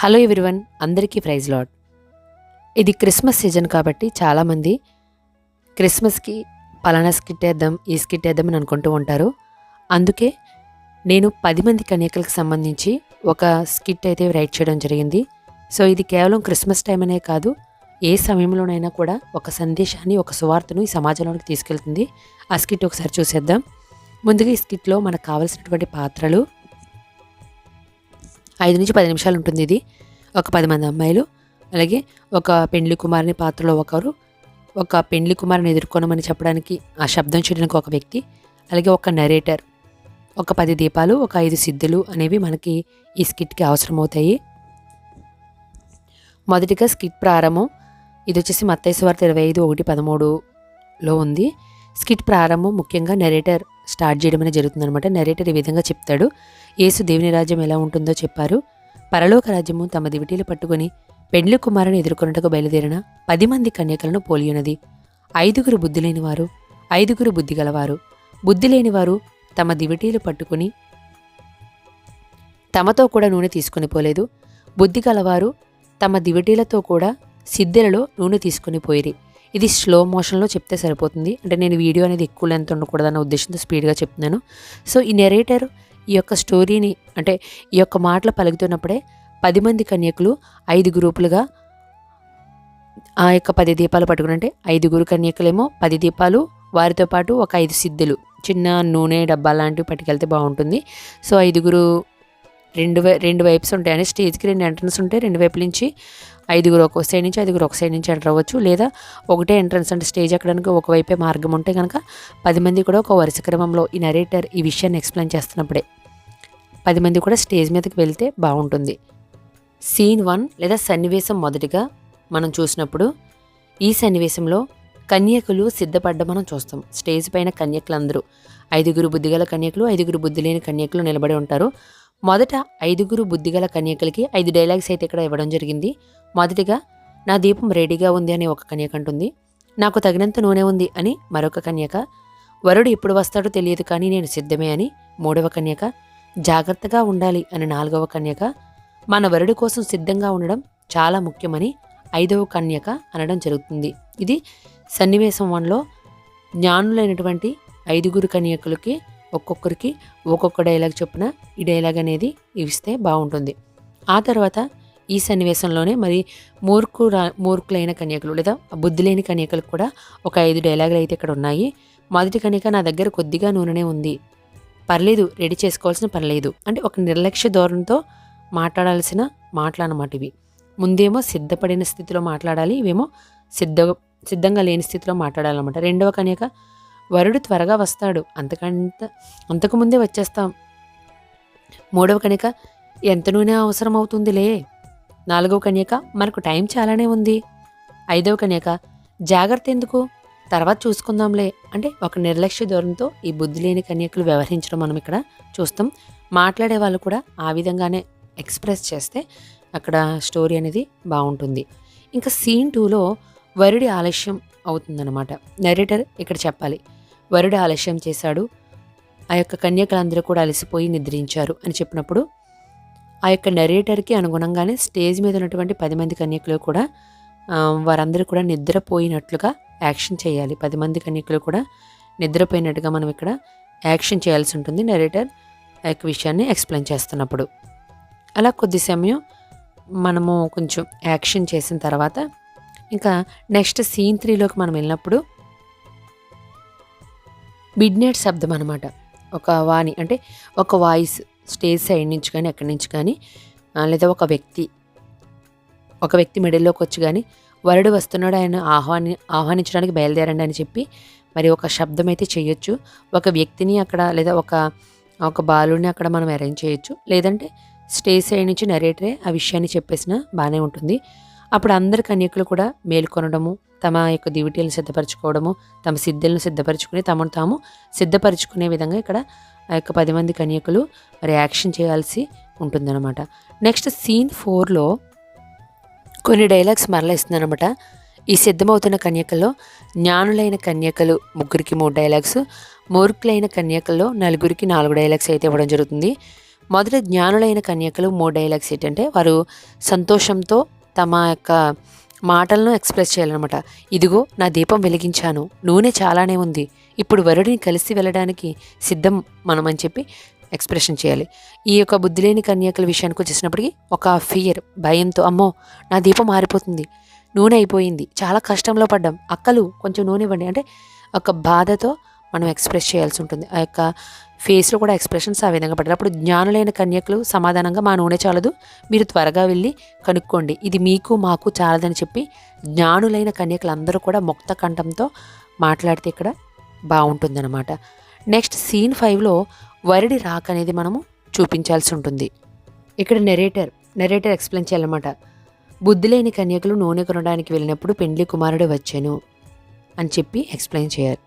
Hello everyone అందరికీ praise lord. ఇది Christmas season కాబట్టి చాలామంది క్రిస్మస్కి పలానా స్కిట్ వేద్దాం ఈ స్కిట్ వేద్దాం అని అనుకుంటూ ఉంటారు. అందుకే నేను పది మంది కన్యకలకు సంబంధించి ఒక స్కిట్ అయితే రైట్ చేయడం జరిగింది. సో ఇది కేవలం క్రిస్మస్ టైం అనే కాదు ఏ సమయంలోనైనా కూడా ఒక సందేశాన్ని ఒక సువార్తను ఈ సమాజంలోకి తీసుకెళ్తుంది. ఆ స్కిట్ ఒకసారి చూసేద్దాం. ముందుగా ఈ స్కిట్లో మనకు కావలసినటువంటి పాత్రలు ఐదు నుంచి పది నిమిషాలు ఉంటుంది ఇది. ఒక పది మంది అమ్మాయిలు అలాగే ఒక పెండ్లి కుమారుని పాత్రలో ఒకరు ఒక పెండ్లి కుమారుని ఎదుర్కొనమని చెప్పడానికి ఆ శబ్దం చేయడానికి ఒక వ్యక్తి అలాగే ఒక నరేటర్ ఒక పది దీపాలు ఒక ఐదు సిద్ధులు అనేవి మనకి ఈ స్కిట్కి అవసరమవుతాయి. మొదటిగా స్కిట్ ప్రారంభం ఇది వచ్చేసి మత్తైసు వార్త ఇరవై ఐదు ఒకటి పదమూడులో ఉంది. స్కిట్ ప్రారంభం ముఖ్యంగా నెరేటర్ స్టార్ట్ చేయడం అనేది జరుగుతుందనమాట నెరేటర్ ఈ విధంగా చెప్తాడు. యేసు దేవుని రాజ్యం ఎలా ఉంటుందో చెప్పారు. పరలోక రాజ్యము తమ దివిటీలు పట్టుకొని పెండ్లి కుమారుని ఎదుర్కొన్నట్టుకు బయలుదేరిన పది మంది కన్యకలను పోలియున్నది. ఐదుగురు బుద్ధి లేనివారు ఐదుగురు బుద్ధి గలవారు బుద్ధి లేనివారు తమ దివిటీలు పట్టుకుని తమతో కూడా నూనె తీసుకుని పోలేదు. బుద్ధి గలవారు తమ దివిటీలతో కూడా సిద్ధెలలో నూనె తీసుకొని పోయిరి. ఇది స్లో మోషన్లో చెప్తే సరిపోతుంది. అంటే నేను వీడియో అనేది ఎక్కువ లెంత్ ఉండకూడదన్న ఉద్దేశంతో స్పీడ్గా చెప్తున్నాను. సో ఈ నెరేటర్ ఈ యొక్క స్టోరీని అంటే ఈ యొక్క మాటలు పలుకుతున్నప్పుడే పది మంది కన్యకులు ఐదు గ్రూపులుగా ఆ యొక్క పది దీపాలు పట్టుకుని అంటే ఐదుగురు కన్యకులేమో పది దీపాలు వారితో పాటు ఒక ఐదు సిద్ధులు. చిన్న నూనె డబ్బా లాంటివి పట్టుకెళ్తే బాగుంటుంది. సో ఐదుగురు రెండు రెండు వైప్స్ ఉంటాయి. అంటే స్టేజ్కి రెండు ఎంట్రన్స్ ఉంటాయి. రెండు వైపుల నుంచి ఐదుగురు ఒక సైడ్ నుంచి ఐదుగురు ఒక సైడ్ నుంచి ఎంటర్ అవ్వచ్చు. లేదా ఒకటే ఎంట్రన్స్ అంటే స్టేజ్ ఎక్కడానికి ఒకవైపే మార్గం ఉంటే కనుక పది మంది కూడా ఒక వరుస క్రమంలో ఈ నరేటర్ ఈ విషయాన్ని ఎక్స్ప్లెయిన్ చేస్తున్నప్పుడే పది మంది కూడా స్టేజ్ మీదకి వెళ్తే బాగుంటుంది. సీన్ వన్ లేదా సన్నివేశం మొదటిగా మనం చూసినప్పుడు ఈ సన్నివేశంలో కన్యకులు సిద్ధపడ్డ మనం చూస్తాం. స్టేజ్ పైన కన్యకులందరూ ఐదుగురు బుద్ధిగల కన్యకులు ఐదుగురు బుద్ధి లేని కన్యకులు నిలబడి ఉంటారు. మొదట ఐదుగురు బుద్ధిగల కన్యకలకి ఐదు డైలాగ్స్ అయితే ఇక్కడ ఇవ్వడం జరిగింది. మొదటిగా నా దీపం రెడీగా ఉంది అని ఒక కన్యక అంటుంది. నాకు తగినంత నూనె ఉంది అని మరొక కన్యక. వరుడు ఎప్పుడు వస్తాడో తెలియదు కానీ నేను సిద్ధమే అని మూడవ కన్యక. జాగ్రత్తగా ఉండాలి అని నాలుగవ కన్యక. మన వరుడి కోసం సిద్ధంగా ఉండడం చాలా ముఖ్యమని ఐదవ కన్యక అనడం జరుగుతుంది. ఇది సన్నివేశం వన్లో జ్ఞానులైనటువంటి ఐదుగురు కన్యకులకి ఒక్కొక్కరికి ఒక్కొక్క డైలాగ్ చొప్పున ఈ డైలాగ్ అనేది ఇస్తే బాగుంటుంది. ఆ తర్వాత ఈ సన్నివేశంలోనే మరి మూర్ఖు మూర్ఖులైన కన్యకలు లేదా బుద్ధి లేని కన్యకలు కూడా ఒక ఐదు డైలాగులు అయితే ఇక్కడ ఉన్నాయి. మొదటి కనిక నా దగ్గర కొద్దిగా నూనెనే ఉంది. పర్లేదు రెడీ చేసుకోవాల్సిన పర్లేదు. అంటే ఒక నిర్లక్ష్య ధోరణితో మాట్లాడాల్సిన మాటలన్నమాట ఇవి. ముందేమో సిద్ధపడిన స్థితిలో మాట్లాడాలి ఇవేమో సిద్ధ సిద్ధంగా లేని స్థితిలో మాట్లాడాలన్నమాట. రెండవ కన్యక వరుడు త్వరగా వస్తాడు. అంతకంత అంతకుముందే వచ్చేస్తాం. మూడవ కన్యక ఎంత నూనె అవసరం అవుతుందిలే నాలుగవ కన్యక మనకు టైం చాలానే ఉంది. ఐదవ కన్యక జాగ్రత్త ఎందుకు? తర్వాత చూసుకుందాంలే. అంటే ఒక నిర్లక్ష్య ధోరణితో ఈ బుద్ధి లేని కన్యకులు వ్యవహరించడం మనం ఇక్కడ చూస్తాం. మాట్లాడే వాళ్ళు కూడా ఆ విధంగానే ఎక్స్ప్రెస్ చేస్తే అక్కడ స్టోరీ అనేది బాగుంటుంది. ఇంకా సీన్ టూలో వరుడి ఆలస్యం అవుతుందన్నమాట. నెరేటర్ ఇక్కడ చెప్పాలి. వరుడు ఆలస్యం చేశాడు. ఆ యొక్క కన్యకలందరూ కూడా అలసిపోయి నిద్రించారు అని చెప్పినప్పుడు ఆ యొక్క నెరేటర్కి అనుగుణంగానే స్టేజ్ మీద ఉన్నటువంటి పది మంది కన్యకులు కూడా వారందరూ కూడా నిద్రపోయినట్లుగా యాక్షన్ చేయాలి. పది మంది కన్యకులు కూడా నిద్రపోయినట్టుగా మనం ఇక్కడ యాక్షన్ చేయాల్సి ఉంటుంది నెరేటర్ ఆ యొక్క విషయాన్ని ఎక్స్ప్లెయిన్ చేస్తున్నప్పుడు. అలా కొద్ది సమయం మనము కొంచెం యాక్షన్ చేసిన తర్వాత ఇంకా నెక్స్ట్ సీన్ త్రీలోకి మనం వెళ్ళినప్పుడు మిడ్నైట్ శబ్దం అనమాట ఒక వాణి అంటే ఒక వాయిస్ స్టేజ్ సైడ్ నుంచి కానీ ఎక్కడి నుంచి కానీ లేదా ఒక వ్యక్తి ఒక వ్యక్తి మిడిల్లోకి వచ్చి కానీ వరుడు వస్తున్నాడు ఆయన ఆహ్వాని ఆహ్వానించడానికి బయలుదేరండి అని చెప్పి మరి ఒక శబ్దం అయితే చేయొచ్చు. ఒక వ్యక్తిని అక్కడ లేదా ఒక ఒక బాలుని అక్కడ మనం అరేంజ్ చేయొచ్చు. లేదంటే స్టేజ్ సైడ్ నుంచి నరేటరే ఆ విషయాన్ని చెప్పేసిన బాగానే ఉంటుంది. అప్పుడు అందరి కన్యకులు కూడా మేల్కొనడము తమ యొక్క దివిటీలను సిద్ధపరచుకోవడము తమ సిద్ధులను సిద్ధపరచుకుని తమను తాము సిద్ధపరచుకునే విధంగా ఇక్కడ ఆ యొక్క పది మంది కన్యకులు మరి యాక్షన్ చేయాల్సి ఉంటుందన్నమాట. నెక్స్ట్ సీన్ ఫోర్లో కొన్ని డైలాగ్స్ మరలా ఇస్తుందన్నమాట. ఈ సిద్ధమవుతున్న కన్యకల్లో జ్ఞానులైన కన్యకలు ముగ్గురికి మూడు డైలాగ్స్ మూర్ఖులైన కన్యకల్లో నలుగురికి నాలుగు డైలాగ్స్ అయితే ఇవ్వడం జరుగుతుంది. మొదట జ్ఞానులైన కన్యకలు మూడు డైలాగ్స్ ఏంటంటే వారు సంతోషంతో తమ యొక్క మాటలను ఎక్స్ప్రెస్ చేయాలన్నమాట. ఇదిగో నా దీపం వెలిగించాను. నూనె చాలానే ఉంది. ఇప్పుడు వరుడిని కలిసి వెళ్ళడానికి సిద్ధం మనం అని చెప్పి ఎక్స్ప్రెషన్ చేయాలి. ఈ యొక్క బుద్ధి లేని కన్యకల విషయానికి వచ్చేసినప్పటికీ ఒక ఫియర్ భయంతో అమ్మో నా దీపం మారిపోతుంది నూనె అయిపోయింది. చాలా కష్టంలో పడ్డాం. అక్కలు కొంచెం నూనె ఇవ్వండి. అంటే ఒక బాధతో మనం ఎక్స్ప్రెస్ చేయాల్సి ఉంటుంది. ఆ యొక్క ఫేస్లో కూడా ఎక్స్ప్రెషన్స్ ఆ విధంగా పడ్డారు అప్పుడు జ్ఞానులైన కన్యకులు సమాధానంగా మా నూనె చాలదు. మీరు త్వరగా వెళ్ళి కనుక్కోండి. ఇది మీకు మాకు చాలదని చెప్పి జ్ఞానులైన కన్యకులు అందరూ కూడా ముక్త కంఠంతో మాట్లాడితే ఇక్కడ బాగుంటుందన్నమాట. నెక్స్ట్ సీన్ ఫైవ్లో వరిడి రాక అనేది మనము చూపించాల్సి ఉంటుంది. ఇక్కడ నెరేటర్ నెరేటర్ ఎక్స్ప్లెయిన్ చేయాలన్నమాట. బుద్ధి లేని కన్యకులు నూనె కొనడానికి వెళ్ళినప్పుడు పెండ్లి కుమారుడు వచ్చాను అని చెప్పి ఎక్స్ప్లెయిన్ చేయాలి.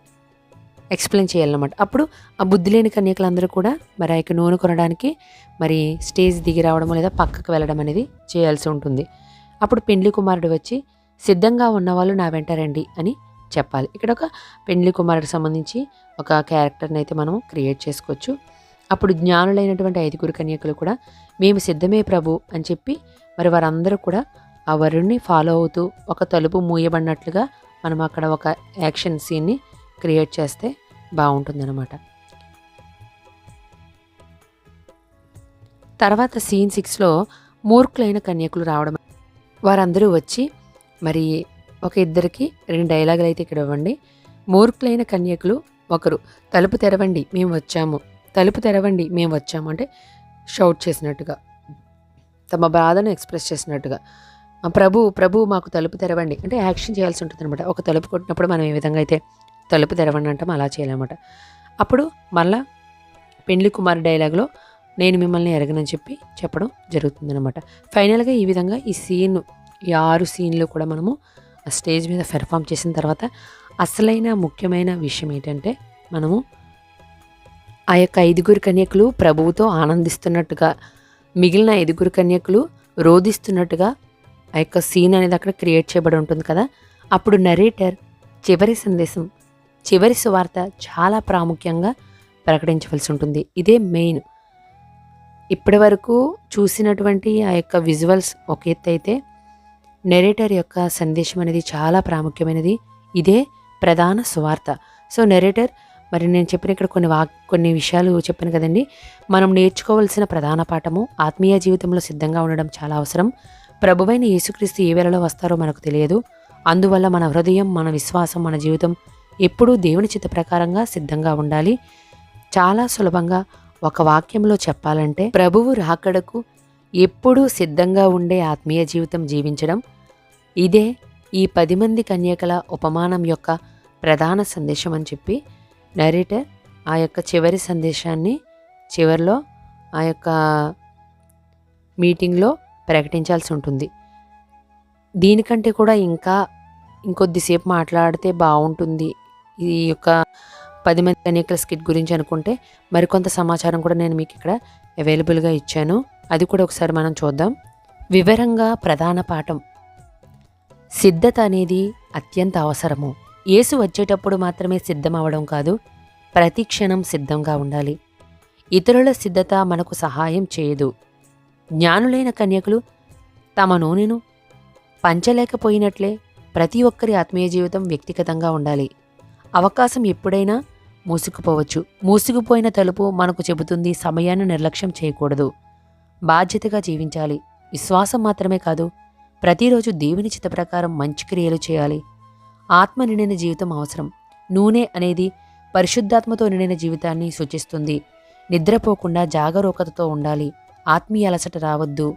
ఎక్స్ప్లెయిన్ చేయాలన్నమాట. అప్పుడు ఆ బుద్ధి లేని కన్యకులందరూ కూడా మరి ఆ యొక్క నూనె కొనడానికి మరి స్టేజ్ దిగి రావడం లేదా పక్కకు వెళ్ళడం అనేది చేయాల్సి ఉంటుంది. అప్పుడు పెండ్లి కుమారుడు వచ్చి సిద్ధంగా ఉన్నవాళ్ళు నా వెంట రండి అని చెప్పాలి. ఇక్కడ ఒక పెండ్లి కుమారుడికి సంబంధించి ఒక క్యారెక్టర్ని అయితే మనం క్రియేట్ చేసుకోవచ్చు. అప్పుడు జ్ఞానులైనటువంటి ఐదుగురు కన్యకులు కూడా మేము సిద్ధమే ప్రభు అని చెప్పి మరి వారందరూ కూడా ఆ వరుణ్ణి ఫాలో అవుతూ ఒక తలుపు మూయబడినట్లుగా మనం అక్కడ ఒక యాక్షన్ సీన్ని క్రియేట్ చేస్తే బాగుంటుందన్నమాట. తర్వాత సీన్ సిక్స్లో మూర్ఖులైన కన్యకులు రావడం. వారందరూ వచ్చి మరి ఒక ఇద్దరికి రెండు డైలాగులు అయితే ఇక్కడ ఇవ్వండి. మూర్ఖులైన కన్యకులు ఒకరు తలుపు తెరవండి మేము వచ్చాము. తలుపు తెరవండి మేము వచ్చాము. అంటే షౌట్ చేసినట్టుగా తమ బాధను ఎక్స్ప్రెస్ చేసినట్టుగా. ప్రభు ప్రభు మాకు తలుపు తెరవండి. అంటే యాక్షన్ చేయాల్సి ఉంటుంది అనమాట ఒక తలుపు కొట్టినప్పుడు మనం ఏ విధంగా అయితే తలుపు తెరవండి అంటాం అలా చేయాలన్నమాట. అప్పుడు మళ్ళా పెండ్లి కుమార్ డైలాగ్లో నేను మిమ్మల్ని ఎరగనని చెప్పి చెప్పడం జరుగుతుందన్నమాట. ఫైనల్గా ఈ విధంగా ఈ సీన్ ఈ ఆరు సీన్లు కూడా మనము ఆ స్టేజ్ మీద పెర్ఫామ్ చేసిన తర్వాత అసలైన ముఖ్యమైన విషయం ఏంటంటే మనము ఆ యొక్క ఐదుగురు కన్యకులు ప్రభువుతో ఆనందిస్తున్నట్టుగా మిగిలిన ఐదుగురు కన్యకులు రోధిస్తున్నట్టుగా ఆ యొక్క సీన్ అనేది అక్కడ క్రియేట్ చేయబడి ఉంటుంది కదా. అప్పుడు నరేటర్ చివరి సందేశం చివరి సువార్త చాలా ప్రాముఖ్యంగా ప్రకటించవలసి ఉంటుంది. ఇదే మెయిన్ ఇప్పటి వరకు చూసినటువంటి ఆ యొక్క విజువల్స్ ఒక ఎత్తు అయితే నెరేటర్ యొక్క సందేశం అనేది చాలా ప్రాముఖ్యమైనది. ఇదే ప్రధాన సువార్త. సో నెరేటర్ మరి నేను చెప్పిన ఇక్కడ కొన్ని వాక్ కొన్ని విషయాలు చెప్పాను కదండి. మనం నేర్చుకోవాల్సిన ప్రధాన పాఠము ఆత్మీయ జీవితంలో సిద్ధంగా ఉండడం చాలా అవసరం. ప్రభువైన యేసుక్రీస్తు ఏ వేళలో వస్తారో మనకు తెలియదు. అందువల్ల మన హృదయం మన విశ్వాసం మన జీవితం ఎప్పుడూ దేవుని చిత్త ప్రకారంగా సిద్ధంగా ఉండాలి. చాలా సులభంగా ఒక వాక్యంలో చెప్పాలంటే ప్రభువు రాకడకు ఎప్పుడూ సిద్ధంగా ఉండే ఆత్మీయ జీవితం జీవించడం. ఇదే ఈ పది మంది కన్యకల ఉపమానం యొక్క ప్రధాన సందేశం అని చెప్పి నరేటర్ ఆ యొక్క చివరి సందేశాన్ని చివరిలో ఆ యొక్క మీటింగ్లో ప్రకటించాల్సి ఉంటుంది. దీనికంటే కూడా ఇంకా ఇంకొద్దిసేపు మాట్లాడితే బాగుంటుంది ఈ యొక్క పది మంది కన్యకల స్కిట్ గురించి అనుకుంటే మరికొంత సమాచారం కూడా నేను మీకు ఇక్కడ అవైలబుల్గా ఇచ్చాను. అది కూడా ఒకసారి మనం చూద్దాం. వివరంగా ప్రధాన పాఠం. సిద్ధత అనేది అత్యంత అవసరము. యేసు వచ్చేటప్పుడు మాత్రమే సిద్ధం అవడం కాదు ప్రతి క్షణం సిద్ధంగా ఉండాలి. ఇతరుల సిద్ధత మనకు సహాయం చేయదు. జ్ఞానులైన కన్యకులు తమ నూనెను పంచలేకపోయినట్లే ప్రతి ఒక్కరి ఆత్మీయ జీవితం వ్యక్తిగతంగా ఉండాలి. అవకాశం ఎప్పుడైనా మూసుకుపోవచ్చు. మూసుకుపోయిన తలుపు మనకు చెబుతుంది సమయాన్ని నిర్లక్ష్యం చేయకూడదు. బాధ్యతగా జీవించాలి. విశ్వాసం మాత్రమే కాదు ప్రతిరోజు దేవుని చిత్త ప్రకారం మంచి క్రియలు చేయాలి. ఆత్మ నిండిన జీవితం అవసరం. నూనె అనేది పరిశుద్ధాత్మతో నిండిన జీవితాన్ని సూచిస్తుంది. నిద్రపోకుండా జాగరూకతతో ఉండాలి. ఆత్మీయ అలసట రావద్దు.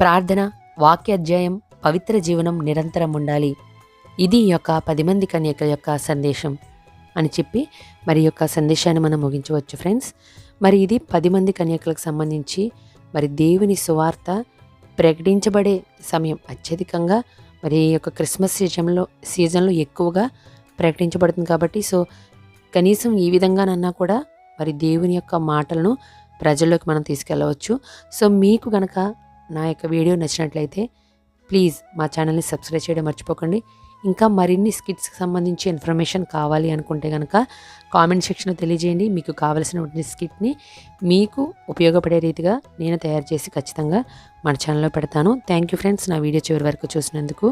ప్రార్థన వాక్య అధ్యాయం పవిత్ర జీవనం నిరంతరం ఉండాలి. ఇది ఈ యొక్క పది మంది కన్యకల యొక్క సందేశం అని చెప్పి మరి యొక్క సందేశాన్ని మనం ముగించవచ్చు ఫ్రెండ్స్ మరి ఇది పది మంది కన్యకలకు సంబంధించి మరి దేవుని సువార్త ప్రకటించబడే సమయం అత్యధికంగా మరి ఈ యొక్క క్రిస్మస్ సీజన్లో సీజన్లో ఎక్కువగా ప్రకటించబడుతుంది కాబట్టి సో కనీసం ఈ విధంగానన్నా కూడా మరి దేవుని యొక్క మాటలను ప్రజల్లోకి మనం తీసుకెళ్ళవచ్చు. సో మీకు గనక నా యొక్క వీడియో నచ్చినట్లయితే ప్లీజ్ మా ఛానల్ని సబ్స్క్రైబ్ చేయడం మర్చిపోకండి. ఇంకా మరిన్ని స్కిట్స్కి సంబంధించి ఇన్ఫర్మేషన్ కావాలి అనుకుంటే కనుక కామెంట్ సెక్షన్లో తెలియజేయండి. మీకు కావలసినటువంటి స్కిట్ని మీకు ఉపయోగపడే రీతిగా నేను తయారు చేసి ఖచ్చితంగా మన ఛానల్లో పెడతాను. Thank you friends. నా వీడియో చివరి వరకు చూసినందుకు